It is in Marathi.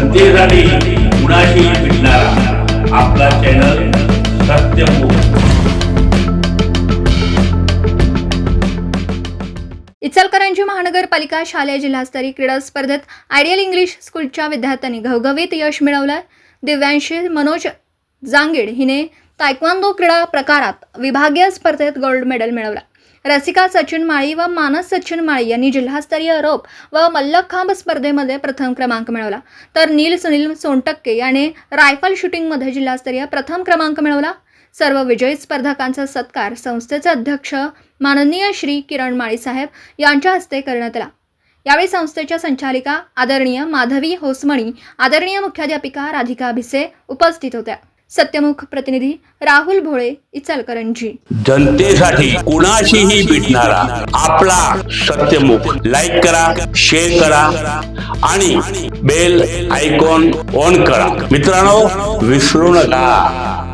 जनतेसाठी कुणाशी भेटणारा. आपला चॅनल इचलकरंजी महानगरपालिका शालेय जिल्हास्तरीय क्रीडा स्पर्धेत आयडियल इंग्लिश स्कूलच्या विद्यार्थ्यांनी घवघवीत यश मिळवलं दिव्यांशी मनोज जांगीड हिने तायक्वांदो क्रीडा प्रकारात विभागीय स्पर्धेत गोल्ड मेडल मिळवला. रसिका सचिन माळी व मानस सचिन माळी यांनी जिल्हास्तरीय रोप व मल्लखांब स्पर्धेमध्ये प्रथम क्रमांक मिळवला. तर नील सुनील सोनटक्के याने रायफल शूटिंगमध्ये जिल्हास्तरीय प्रथम क्रमांक मिळवला. सर्व विजयी स्पर्धकांचा सत्कार संस्थेचे अध्यक्ष माननीय श्री किरण माळी साहेब यांच्या हस्ते करण्यात आला. यावेळी संस्थेच्या संचालिका आदरणीय माधवी होसमणी आदरणीय मुख्याध्यापिका राधिका भिसे उपस्थित होत्या. सत्यमुख प्रतिनिधी राहुल भोळे इचलकरंजी. जनतेसाठी कुणाशीही भेटणारा आपला सत्यमुख लाईक करा शेअर करा आणि बेल आयकॉन ऑन करा. मित्रांनो विसरू नका.